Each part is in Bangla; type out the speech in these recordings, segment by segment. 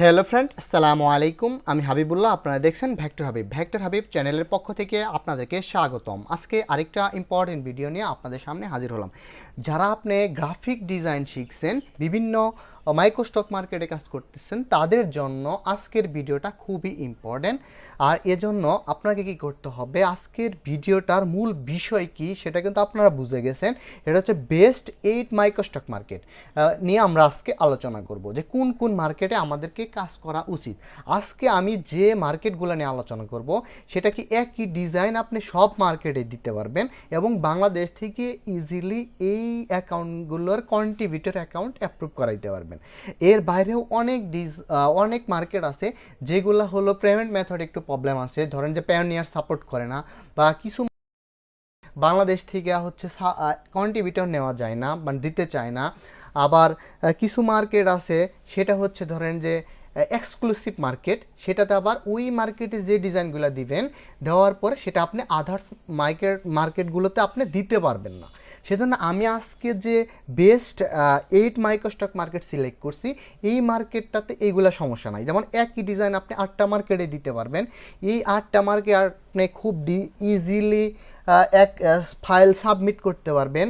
হ্যালো ফ্রেন্ড আসসালামু আলাইকুম আমি হাবিবুল্লাহ, আপনারা দেখছেন ভ্যাক্টর হাবিব ভ্যাক্টর হাবিব চ্যানেলের পক্ষ থেকে আপনাদেরকে স্বাগতম। আজকে আরেকটা ইম্পর্টেন্ট ভিডিও নিয়ে আপনাদের সামনে হাজির হলাম। যারা আপনি গ্রাফিক ডিজাইন শিখছেন, বিভিন্ন মাইক্রোস্টক মার্কেটে কাজ করতেছেন, তাদের জন্য আজকের ভিডিওটা খুবই ইম্পর্টেন্ট আর এজন্য আপনাকে কি করতে হবে, আজকের ভিডিওটার মূল বিষয় কি সেটা কিন্তু আপনারা বুঝে গেছেন, এটা হচ্ছে best eight micro stock market নিয়ে আমরা আজকে আলোচনা করব যে কোন কোন মার্কেটে আমাদেরকে কাজ করা উচিত। আজকে আমি যে মার্কেটগুলো নিয়ে আলোচনা করব, সেটা কি একই ডিজাইন আপনি সব মার্কেটে দিতে পারবেন এবং বাংলাদেশ থেকে ইজিলি এই অ্যাকাউন্টগুলোর কন্ট্রিবিউটর অ্যাকাউন্ট অ্যাপ্রুভ করাইতে পারবেন। এর বাইরেও অনেক ডিজ অনেক মার্কেট আছে যেগুলো হলো পেমেন্ট মেথড একটু প্রবলেম আছে। ধরেন যে পেয়নিয়ার সাপোর্ট করে না বা কিছু বাংলাদেশ থেকে হচ্ছে কন্ট্রিবিউটর নেওয়া যায় না মানে দিতে চায় না। আবার কিছু মার্কেট আছে সেটা হচ্ছে ধরেন যে এক্সক্লুসিভ মার্কেট সেটাতে আবার ওই মার্কেটে যে ডিজাইনগুলো দিবেন, দেওয়ার পরে সেটা আপনি আদার্স মার্কেট মার্কেটগুলোতে আপনি দিতে পারবেন না। সেজন্য আমি আজকে যে best eight microstock market select করছি, এই মার্কেটটাতে এইগুলা সমস্যা নাই। যেমন একই ডিজাইন আপনি আটটা মার্কেটে দিতে পারবেন। এই আটটা মার্কেট আপনি খুব ইজিলি এক ফাইল সাবমিট করতে পারবেন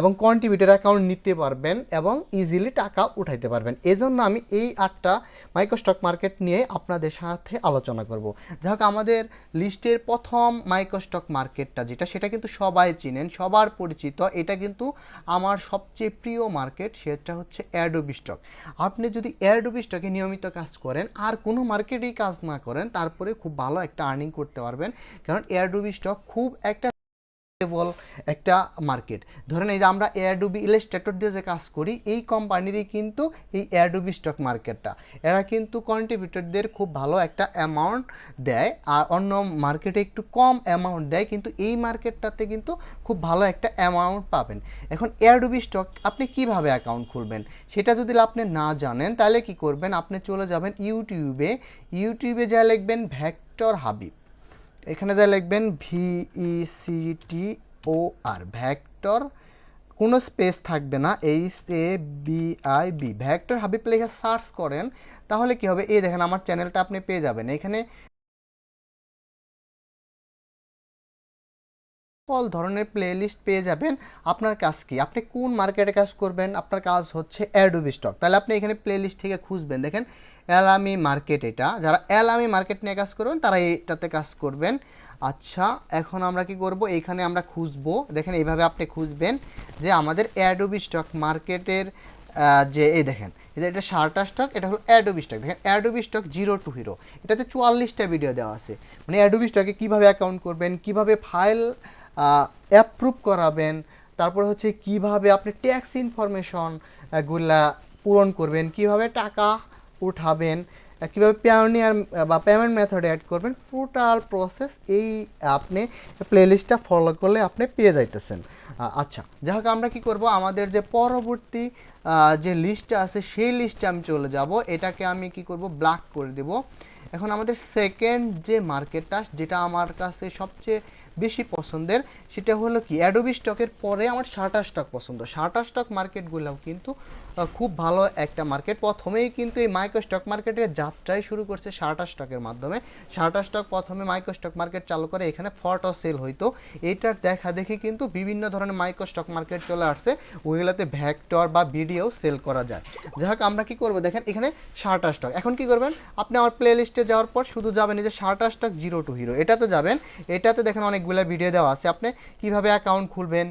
এবং কন্ট্রিবিউটার অ্যাকাউন্ট নিতে পারবেন এবং ইজিলি টাকা উঠাইতে পারবেন। এজন্য আমি এই আটটা মাইক্রোস্টক মার্কেট নিয়ে আপনাদের সাথে আলোচনা করব। যাই হোক আমাদের লিস্টের প্রথম মাইক্রোস্টক মার্কেটটা যেটা, সেটা কিন্তু সবাই চিনেন, সবার পরিচিত। এটা কিন্তু আমার সবচেয়ে প্রিয় মার্কেট সেটা হচ্ছে অ্যাডোবি স্টক আপনি যদি অ্যাডোবি স্টকে নিয়মিত কাজ করেন, আর কোনো মার্কেটেই কাজ না করেন, তারপরে খুব ভালো একটা আর্নিং করতে পারবেন। কারণ এয়ারডুবি স্টক খুব একটা বল একটা মার্কেট ধরেন এই যে আমরা এয়ারডুবি ইলাস্ট্রেটর দিয়ে যে কাজ করি, এই কোম্পানিরই কিন্তু এই এয়ারডুবি স্টক মার্কেটটা এরা কিন্তু কন্ট্রিবিউটরদের খুব ভালো একটা অ্যামাউন্ট দেয় আর অন্য মার্কেটে একটু কম অ্যামাউন্ট দেয়, কিন্তু এই মার্কেটটাতে কিন্তু খুব ভালো একটা অ্যামাউন্ট পাবেন। এখন এয়ারডুবি স্টক আপনি কীভাবে অ্যাকাউন্ট খুলবেন? সেটা যদি আপনি না জানেন, তাহলে কি করবেন? আপনি চলে যাবেন ইউটিউবে ইউটিউবে যা লিখবেন ভ্যাক্টর হাবিব। এখানে যা লিখবেন E V E C T O R vector কোনো স্পেস থাকবে না H A B I B vector Habib লেখে সার্চ করেন, তাহলে কি হবে? এই দেখেন আমার চ্যানেলটা আপনি পেয়ে যাবেন। এখানে সকল ধরনের প্লেলিস্ট পেয়ে যাবেন। আপনার কাজ কি? আপনি কোন মার্কেটে কাজ করবেন? আপনার কাজ হচ্ছে অ্যাডোবি স্টক তাহলে আপনি এখানে প্লেলিস্ট থেকে খুঁজবেন। দেখেন অ্যালামি মার্কেট এটা। যারা অ্যালামি মার্কেট নিয়ে কাজ করবেন, তারা এটাতে কাজ করবেন। আচ্ছা এখন আমরা কি করব? এখানে আমরা খুঁজবো। দেখেন, এইভাবে আপনি খুঁজবেন যে আমাদের অ্যাডোবি স্টক মার্কেটের যে এই দেখেন, এটা শার্টা স্টক এটা হলো অ্যাডোবি স্টক দেখেন Adobe stock zero to hero এটাতে চুয়াল্লিশটা ভিডিও দেওয়া আছে। মানে অ্যাডোবি স্টকে কীভাবে অ্যাকাউন্ট করবেন, কীভাবে ফাইল অ্যাপ্রুভ করাবেন, তারপর হচ্ছে কীভাবে আপনি ট্যাক্স ইনফরমেশনগুলা পূরণ করবেন, কীভাবে টাকা উঠাবেন কীভাবে পেওনিয়ার বা পেমেন্ট মেথড অ্যাড করবেন টোটাল প্রসেস এই আপনি প্লেলিস্টটা ফলো করলে আপনি পেয়ে যাইতেছেন। আচ্ছা যাই হোক, আমরা কি করব? আমাদের যে পরবর্তী যে লিস্টটা আছে, সেই লিস্টে আমি চলে যাব। এটাকে আমি কি করব? ব্ল্যাক করে দেব। এখন আমাদের সেকেন্ড যে মার্কেটটা যেটা আমার কাছে সবচেয়ে বেশি পছন্দের, সেটা হলো কি? অ্যাডোবি স্টকের পরে আমার শার্টা স্টক পছন্দ। শার্টা স্টক মার্কেটগুলোও কিন্তু খুব ভালো একটা মার্কেট প্রথমেই কিন্তু এই মাইক্রো স্টক মার্কেটের যাত্রাই শুরু করছে শার্টা স্টকের মাধ্যমে। শার্টা স্টক প্রথমে মাইক্রো স্টক মার্কেট চালু করে এখানে ফটো সেল হইতো। এইটার দেখা দেখি কিন্তু বিভিন্ন ধরনের মাইক্রো স্টক মার্কেট চলে আসছে। ওইগুলোতে ভ্যাক্টর বা ভিডিও সেল করা যায়। যাই হোক, আমরা কি করব? দেখেন, এখানে শার্টা স্টক এখন কি করবেন? আপনি আমার প্লে লিস্টে যাওয়ার পর শুধু যাবেন এই যে শার্টা স্টক জিরো টু হিরো এটাতে যাবেন। এটাতে দেখেন অনেকগুলো ভিডিও দেওয়া আছে। আপনি কীভাবে অ্যাকাউন্ট খুলবেন?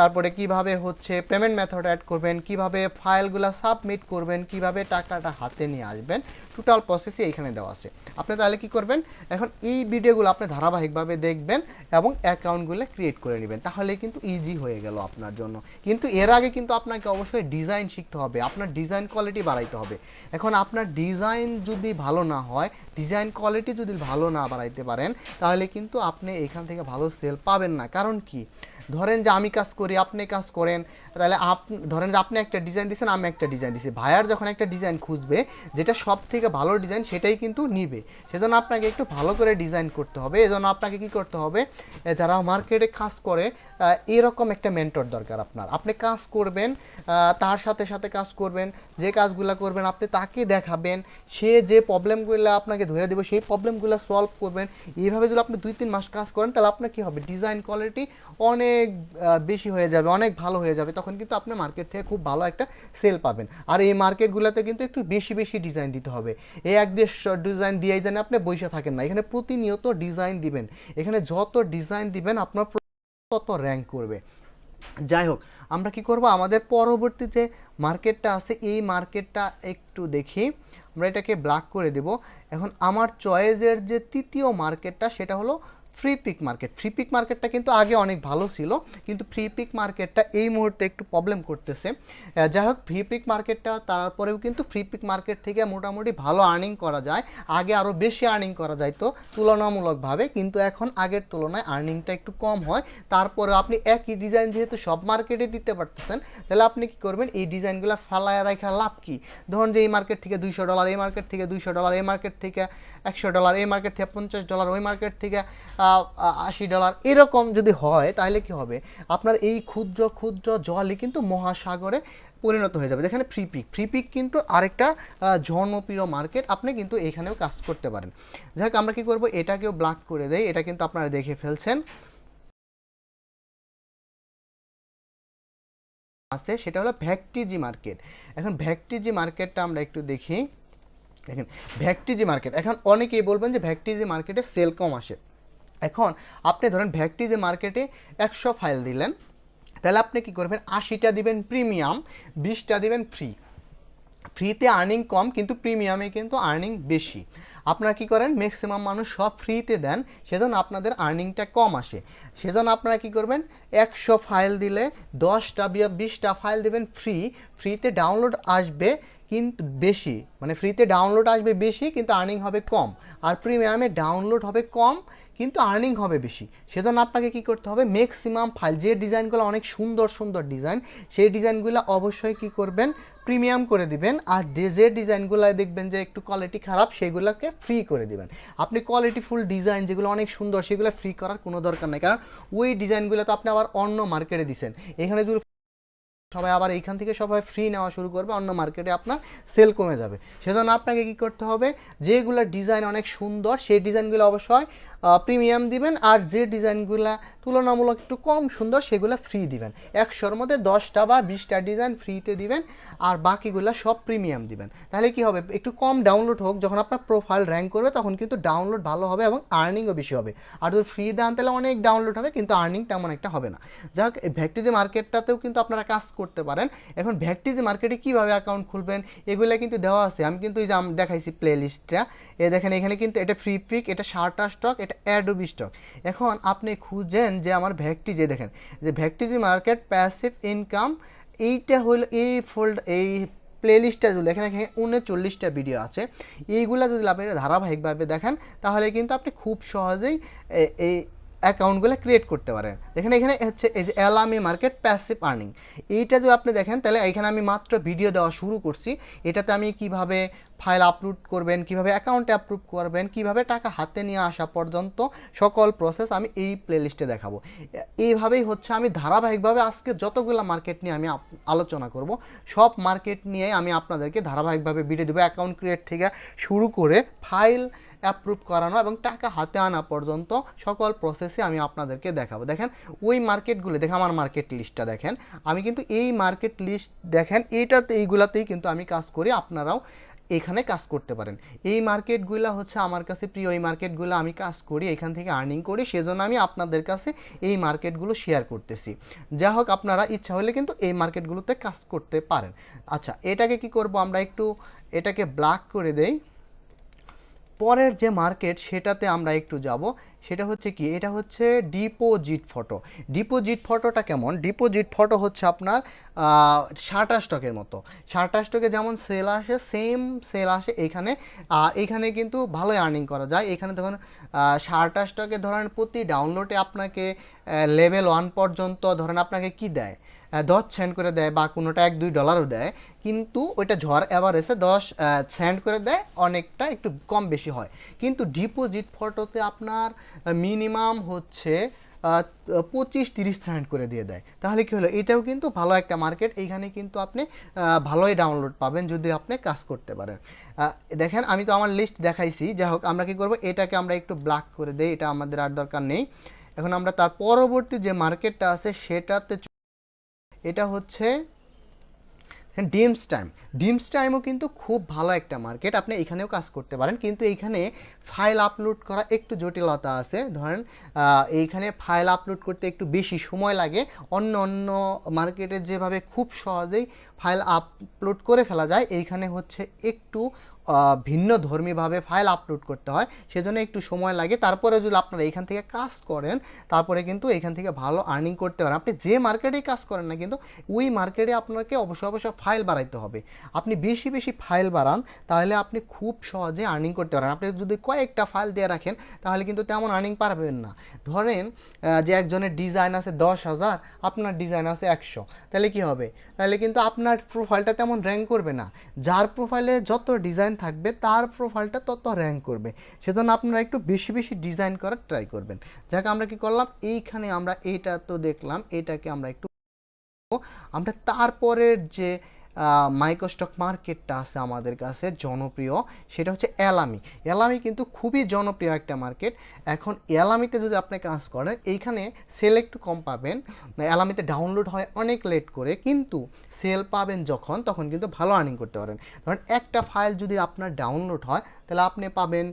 তারপরে কীভাবে হচ্ছে পেমেন্ট মেথড অ্যাড করবেন, কীভাবে ফাইলগুলো সাবমিট করবেন, কীভাবে টাকাটা হাতে নিয়ে আসবেন টোটাল প্রসেসই এখানে দেওয়া আছে। আপনি তাহলে কি করবেন? এখন এই ভিডিওগুলো আপনি ধারাবাহিকভাবে দেখবেন এবং অ্যাকাউন্টগুলো ক্রিয়েট করে নেবেন। তাহলে কিন্তু ইজি হয়ে গেল আপনার জন্য। কিন্তু এর আগে কিন্তু আপনাকে অবশ্যই ডিজাইন শিখতে হবে, আপনার ডিজাইন কোয়ালিটি বাড়াইতে হবে। এখন আপনার ডিজাইন যদি ভালো না হয় ডিজাইন কোয়ালিটি যদি ভালো না বাড়াইতে পারেন, তাহলে কিন্তু আপনি এখান থেকে ভালো সেল পাবেন না। কারণ কি? ধরেন যে আমি কাজ করি, আপনি কাজ করেন, তাহলে আপ, ধরেন যে আপনি একটা ডিজাইন দিচ্ছেন আমি একটা ডিজাইন দিচ্ছি ভাইয়ার যখন একটা ডিজাইন খুঁজবে, যেটা সব থেকে ভালো ডিজাইন সেটাই কিন্তু নিবে। সেজন্য আপনাকে একটু ভালো করে ডিজাইন করতে হবে। এজন্য আপনাকে কি করতে হবে যারা মার্কেটে কাজ করে এরকম একটা মেন্টর দরকার আপনার। আপনি কাজ করবেন তার সাথে সাথে কাজ করবেন, যে কাজগুলো করবেন, আপনি তাকে দেখাবেন, সে যে প্রবলেমগুলো আপনাকে ধরে দেবে, সেই প্রবলেমগুলো সলভ করবেন। এইভাবে যদি আপনি দুই তিন মাস কাজ করেন, তাহলে আপনার কী হবে? ডিজাইন কোয়ালিটি অনেক আহ, বেশি হয়ে যাবে অনেক ভালো হয়ে যাবে তখন কিন্তু আপনি মার্কেট থেকে খুব ভালো একটা সেল পাবেন। আর এই মার্কেটগুলোতে কিন্তু একটু বেশি বেশি ডিজাইন দিতে হবে। এই এক দেশ ডিজাইন দিয়েই যেন আপনি বসে থাকেন না। এখানে প্রতিনিয়ত ডিজাইন দিবেন। এখানে যত ডিজাইন দিবেন আপনার তত র্যাঙ্ক করবে। যাই হোক আমরা কি করব? আমাদের পরবর্তী যে মার্কেটটা আছে এই মার্কেটটা একটু দেখি। আমরা এটাকে ব্ল্যাক করে দেব। এখন আমার চয়েজের যে তৃতীয় মার্কেটটা সেটা হলো Freepik market Freepik মার্কেটটা কিন্তু আগে অনেক ভালো ছিল, কিন্তু ফ্রি পিক মার্কেটটা এই মুহূর্তে একটু প্রবলেম করতেছে। যাই হোক ফ্রি পিক মার্কেটটা তারপরেও কিন্তু ফ্রি পিক মার্কেট থেকে মোটামুটি ভালো আর্নিং করা যায়। আগে আরও বেশি আর্নিং করা যায় তো তুলনামূলকভাবে, কিন্তু এখন আগের তুলনায় আর্নিংটা একটু কম হয়। তারপরে আপনি একই ডিজাইন যেহেতু সব মার্কেটে দিতে পারতেছেন, তাহলে আপনি কি করবেন? এই ডিজাইনগুলো ফালায় রাখা লাভ কি? ধরুন যে এই মার্কেট থেকে দুইশো ডলার এই মার্কেট থেকে দুইশো ডলার এই মার্কেট থেকে একশো ডলার এই মার্কেট থেকে পঞ্চাশ ডলার ওই মার্কেট থেকে আশি ডলার এরকম যদি হয়, তাহলে কি হবে? আপনার এই ক্ষুদ্র ক্ষুদ্র জলই কিন্তু মহাসাগরে পরিণত হয়ে যাবে। যেখানে ফ্রিপিক ফ্রিপিক কিন্তু আরেকটা জনপ্রিয় মার্কেট আপনি কিন্তু এখানেও কাজ করতে পারেন। যাই আমরা কি করব? এটাকেও ব্ল্যাক করে দেয় এটা কিন্তু আপনারা দেখে ফেলছেন। আছে, সেটা হলো ভ্যাকটিজি মার্কেট এখন ভ্যাকটিজি মার্কেটটা আমরা একটু দেখি। দেখেন ভ্যাকটিজি মার্কেট এখন অনেকেই বলবেন যে ভ্যাকটিজি মার্কেটে সেল কম আসে। এখন আপনি ধরেন ভ্যাকটিজি মার্কেটে একশো ফাইল দিলেন, তাহলে আপনি কি করবেন? আশিটা দিবেন প্রিমিয়াম, বিশটা দিবেন ফ্রি। ফ্রিতে আর্নিং কম, কিন্তু প্রিমিয়ামে কিন্তু আর্নিং বেশি। আপনারা কি করেন? ম্যাক্সিমাম মানুষ সব ফ্রিতে দেন, সেজন্য আপনাদের আর্নিংটা কম আসে। সেজন্য আপনারা কি করবেন? একশো ফাইল দিলে দশটা বিয়া বিশটা ফাইল দেবেন ফ্রি। ফ্রিতে ডাউনলোড আসবে কিন্তু বেশি। মানে ফ্রিতে ডাউনলোড আসবে বেশি, কিন্তু আর্নিং হবে কম। আর প্রিমিয়ামে ডাউনলোড হবে কম কিন্তু আর্নিং হবে বেশি। সেজন্য আপনাকে কি করতে হবে? ম্যাক্সিমাম ফাইল যে ডিজাইনগুলো অনেক সুন্দর সুন্দর ডিজাইন সেই ডিজাইনগুলো অবশ্যই কি করবেন? প্রিমিয়াম করে দিবেন আর যে ডিজাইনগুলো দেখবেন যে একটু কোয়ালিটি খারাপ, সেগুলোকে ফ্রি করে দিবেন। আপনি কোয়ালিটি ফুল ডিজাইন যেগুলো অনেক সুন্দর, সেগুলো ফ্রি করার কোনো দরকার নেই। কারণ ওই ডিজাইনগুলো তো আপনি আবার অন্য মার্কেটে দিচ্ছেন এখানে যদি সবাই আবার এইখান থেকে সবাই ফ্রি নেওয়া শুরু করবে, অন্য মার্কেটে আপনার সেল কমে যাবে। সেজন্য আপনাকে কি করতে হবে? যেগুলো ডিজাইন অনেক সুন্দর, সেই ডিজাইনগুলো অবশ্যই প্রিমিয়াম দিবেন আর যে ডিজাইনগুলো তুলনামূলক একটু কম সুন্দর সেগুলো ফ্রি দিবেন। একশোর মধ্যে দশটা বা বিশটা ডিজাইন ফ্রিতে দিবেন আর বাকিগুলো সব প্রিমিয়াম দিবেন। তাহলে কি হবে? একটু কম ডাউনলোড হোক, যখন আপনার প্রোফাইল র্যাঙ্ক করবে, তখন কিন্তু ডাউনলোড ভালো হবে এবং আর্নিংও বেশি হবে। আর যদি ফ্রি দেন, তাহলে অনেক ডাউনলোড হবে, কিন্তু আর্নিং তেমন একটা হবে না। যাই হোক ভ্যাকটিজি মার্কেটটাতেও কিন্তু আপনারা কাজ করতে পারেন। এখন ভ্যাকটিজি মার্কেটে কীভাবে অ্যাকাউন্ট খুলবেন, এগুলো কিন্তু দেওয়া আছে। আমি কিন্তু এই যে দেখাইছি প্লে লিস্টটা এ দেখেন, এখানে কিন্তু এটা ফ্রি পিক এটা শার্টা স্টক এটা অ্যাডোবি স্টক এখন আপনি খুঁজেন যে আমার ভ্যাকটিজি দেখেন, যে ভ্যাকটিজি মার্কেট প্যাসিভ ইনকাম এইটা হইল এই ফোল্ড এই প্লেলিস্টটা যদি এখানে এখানে উনচল্লিশটা ভিডিও আছে। এইগুলা যদি আপনি ধারাবাহিকভাবে দেখেন, তাহলে কিন্তু আপনি খুব সহজেই এই অ্যাকাউন্টগুলো ক্রিয়েট করতে পারেন। দেখেন এখানে হচ্ছে এই যে অ্যালামি মার্কেট প্যাসিভ আর্নিং এইটা যদি আপনি দেখেন, তাহলে এখানে আমি মাত্র ভিডিও দেওয়া শুরু করছি। এটাতে আমি কীভাবে ফাইল আপলোড করবেন, কীভাবে অ্যাকাউন্টে আপলোড করবেন, কীভাবে টাকা হাতে নিয়ে আসা পর্যন্ত সকল প্রসেস আমি এই প্লেলিস্টে দেখাবো। এইভাবেই হচ্ছে আমি ধারাবাহিকভাবে আজকে যতগুলো মার্কেট নিয়ে আমি আলোচনা করব, সব মার্কেট নিয়ে আমি আপনাদেরকে ধারাবাহিকভাবে ভিডিও দেবো। অ্যাকাউন্ট ক্রিয়েট থেকে শুরু করে ফাইল অ্যাপ্রুভ করানো এবং টাকা হাতে আনা পর্যন্ত সকল প্রসেসে আমি আপনাদেরকে দেখাবো। দেখেন, ওই মার্কেটগুলো দেখেন আমার মার্কেট লিস্টটা দেখেন। আমি কিন্তু এই মার্কেট লিস্ট দেখেন, এইটাতে, এইগুলাতেই কিন্তু আমি কাজ করি, আপনারাও এখানে কাজ করতে পারেন। এই মার্কেটগুলো হচ্ছে আমার কাছে প্রিয়, এই মার্কেটগুলো আমি কাজ করি, এখান থেকে আর্নিং করি, সেজন্য আমি আপনাদের কাছে এই মার্কেটগুলো শেয়ার করতেছি। যা হোক, আপনারা ইচ্ছা হলে কিন্তু এই মার্কেটগুলোতে কাজ করতে পারেন। আচ্ছা এটাকে কি করব আমরা একটু, এটাকে ব্ল্যাক করে দেই। পরের যে মার্কেট সেটাতে আমরা একটু যাব, সেটা হচ্ছে কি, এটা হচ্ছে ডিপোজিট ফটো। ডিপোজিট ফটোটা কেমন? ডিপোজিট ফটো হচ্ছে আপনার শার্টার স্টকের মতো। শার্টার স্টকে যেমন সেল আসে, সেম সেল আসে এখানে। এখানে কিন্তু ভালোই আর্নিং করা যায়। এখানে ধরুন শার্টার স্টকে ধরেন প্রতি ডাউনলোডে আপনাকে লেভেল ওয়ান পর্যন্ত ধরেন আপনাকে কি দেয়? দশ সেন্ড করে দেয় বা কোনোটা এক দুই ডলারও দেয়। কিন্তু ওইটা ঝড় অ্যাভারেজে দশ সেন্ড করে দেয়, অনেকটা একটু কম বেশি হয়। কিন্তু ডিপোজিট ফটোতে আপনার মিনিমাম হচ্ছে পঁচিশ, তিরিশ সেন্ট করে দিয়ে দেয়। তাহলে কি হলো? এটাও কিন্তু ভালো একটা মার্কেট এইখানে কিন্তু আপনি ভালোই ডাউনলোড পাবেন যদি আপনি কাজ করতে পারেন। দেখেন, আমি তো আমার লিস্ট দেখাইছি, যাই হোক, আমরা কি করব? এটাকে আমরা একটু ব্ল্যাক করে দেই, এটা আমাদের আর দরকার নেই। এখন আমরা তার পরবর্তী যে মার্কেটটা আছে, সেটাতে এটা হচ্ছে ডিমস টাইম ডিমস টাইমও কিন্তু খুব ভালো একটা মার্কেট আপনি এখানেও কাজ করতে পারেন। কিন্তু এইখানে ফাইল আপলোড করা একটু জটিলতা আছে। ধরেন এইখানে ফাইল আপলোড করতে একটু বেশি সময় লাগে। অন্য অন্য মার্কেটে যেভাবে খুব সহজেই ফাইল আপলোড করে ফেলা যায়, এইখানে হচ্ছে একটু ভিন্ন ধর্মীভাবে ফাইল আপলোড করতে হয়। সেজন্য একটু সময় লাগে। তারপরে যদি আপনারা এখান থেকে কাজ করেন, তারপরে কিন্তু এখান থেকে ভালো আর্নিং করতে পারেন। আপনি যে মার্কেটেই কাজ করেন না কিন্তু, ওই মার্কেটে আপনাকে অবশ্যই অবশ্যই ফাইল বাড়াইতে হবে। আপনি বেশি বেশি ফাইল বাড়ান, তাহলে আপনি খুব সহজে আর্নিং করতে পারেন। আপনি যদি কয়েকটা ফাইল দিয়ে রাখেন, তাহলে কিন্তু তেমন আর্নিং পারবেন না। ধরেন যে একজনের ডিজাইন আছে দশ হাজার, আপনার ডিজাইন আছে একশো। তাহলে কি হবে? তাহলে কিন্তু আপনার প্রোফাইলটা তেমন র্যাঙ্ক করবে না। যার প্রোফাইলে যত ডিজাইন থাকবে, তার প্রোফাইলটা তত র্যাঙ্ক করবে। সেজন্য আপনারা একটু বেশি বেশি ডিজাইন করার ট্রাই করবেন। যাকে, আমরা কি করলাম? এইখানে আমরা এটা তো দেখলাম, এটাকে আমরা একটু আমরা তারপরের যে মাইক্রোস্টক মার্কেটটা আছে আমাদের কাছে জনপ্রিয়, সেটা হচ্ছে এলামি এলামি কিন্তু খুবই জনপ্রিয় একটা মার্কেট এখন এলামিতে যদি আপনি কাজ করেন, এইখানে সেল একটু কম পাবেন। এলামিতে ডাউনলোড হয় অনেক লেট করে, কিন্তু সেল পাবেন যখন, তখন কিন্তু ভালো আর্নিং করতে পারেন। ধরেন একটা ফাইল যদি আপনার ডাউনলোড হয়, তাহলে আপনি পাবেন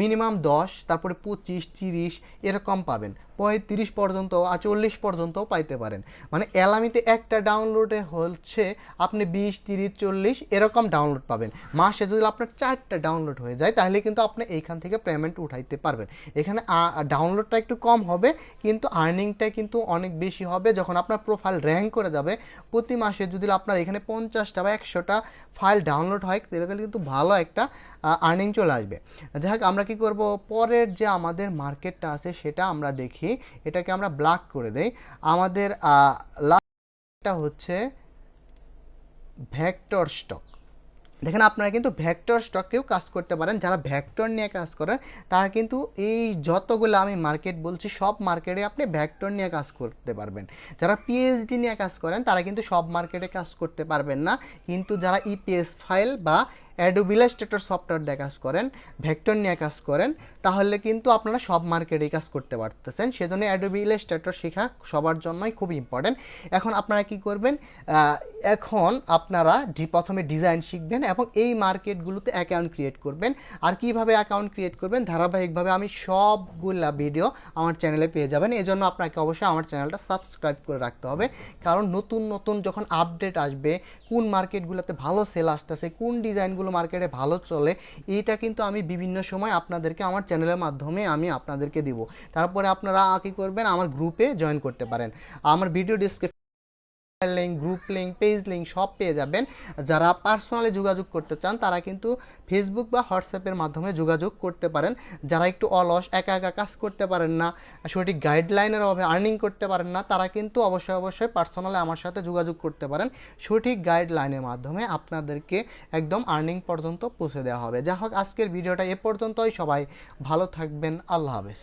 মিনিমাম দশ, তারপরে পঁচিশ, তিরিশ, এরকম পাবেন। পঁয়ত্রিশ পর্যন্ত আর চল্লিশ পর্যন্তও পাইতে পারেন। মানে এলামিতে একটা ডাউনলোডে হচ্ছে আপনি বিশ, তিরিশ, চল্লিশ, এরকম ডাউনলোড পাবেন। মাসে যদি আপনার চারটা ডাউনলোড হয়ে যায়, তাহলে কিন্তু আপনি এইখান থেকে পেমেন্ট উঠাইতে পারবেন। এখানে ডাউনলোডটা একটু কম হবে, কিন্তু আর্নিংটা কিন্তু অনেক বেশি হবে। যখন আপনার প্রোফাইল র্যাঙ্ক করে যাবে, প্রতি মাসে যদি আপনার এখানে পঞ্চাশটা বা একশোটা ফাইল ডাউনলোড হয়, তাহলে কিন্তু ভালো একটা আর্নিং চলে আসবে। যাই আমরা কি করব? পরের যে আমাদের মার্কেটটা আছে, সেটা আমরা দেখি। এটাকে আমরা ব্ল্যাক করে দেই। আমাদের লাস্টটা হচ্ছে ভ্যাক্টর স্টক। দেখেন, আপনারা কিন্তু ভেক্টর স্টকেও কাজ করতে পারেন। যারা ভ্যাক্টর নিয়ে কাজ করেন, তারা কিন্তু এই যতগুলো আমি মার্কেট বলছি, সব মার্কেটে আপনি ভ্যাক্টর নিয়ে কাজ করতে পারবেন। যারা পিএইচডি নিয়ে কাজ করেন, তারা কিন্তু সব মার্কেটে কাজ করতে পারবেন না। কিন্তু যারা ইপিএস ফাইল বা অ্যাডোব ইলাস্ট্রেটর সফটওয়্যার দিয়ে কাজ করেন ভেক্টর নিয়ে কাজ করেন, তাহলে কিন্তু আপনারা সব মার্কেটেই কাজ করতে পারতেছেন। সেজন্য অ্যাডোব ইলাস্ট্রেটর শেখা সবার জন্যই খুব ইম্পর্টেন্ট এখন আপনারা কি করবেন? এখন আপনারা প্রথমে ডিজাইন শিখবেন এবং এই মার্কেটগুলোতে অ্যাকাউন্ট ক্রিয়েট করবেন। আর কীভাবে অ্যাকাউন্ট ক্রিয়েট করবেন? ধারাবাহিকভাবে আমি সবগুলা ভিডিও আমার চ্যানেলে পেয়ে যাবেন। এজন্য আপনাকে অবশ্যই আমার চ্যানেলটা সাবস্ক্রাইব করে রাখতে হবে। কারণ নতুন নতুন যখন আপডেট আসবে, কোন মার্কেটগুলোতে ভালো সেল আসতেছে, কোন ডিজাইনগুলো মার্কেটে ভালো চলে, এইটা কিন্তু আমি বিভিন্ন সময় আপনাদেরকে আমার চ্যানেলের মাধ্যমে আমি আপনাদেরকে দিব। তারপরে আপনারা কী করবেন? আমার গ্রুপে জয়েন করতে পারেন। আমার video description link group link page link সব পেয়ে যাবেন। যারা পার্সোনালি যোগাযোগ করতে চান, তারা কিন্তু ফেসবুক বা হোয়াটসঅ্যাপের মাধ্যমে যোগাযোগ করতে পারেন। যারা একটু অলস, একা একা কাজ করতে পারেন না, সঠিক গাইডলাইনের অভাবে আর্নিং করতে পারেন না, তারা কিন্তু অবশ্যই অবশ্যই পার্সোনালি আমার সাথে যোগাযোগ করতে পারেন। সঠিক গাইডলাইনের মাধ্যমে আপনাদেরকে একদম আর্নিং পর্যন্ত পৌঁছে দেওয়া হবে। যা হোক, আজকের ভিডিওটা এ পর্যন্তই। সবাই ভালো থাকবেন। আল্লাহ হাফেজ।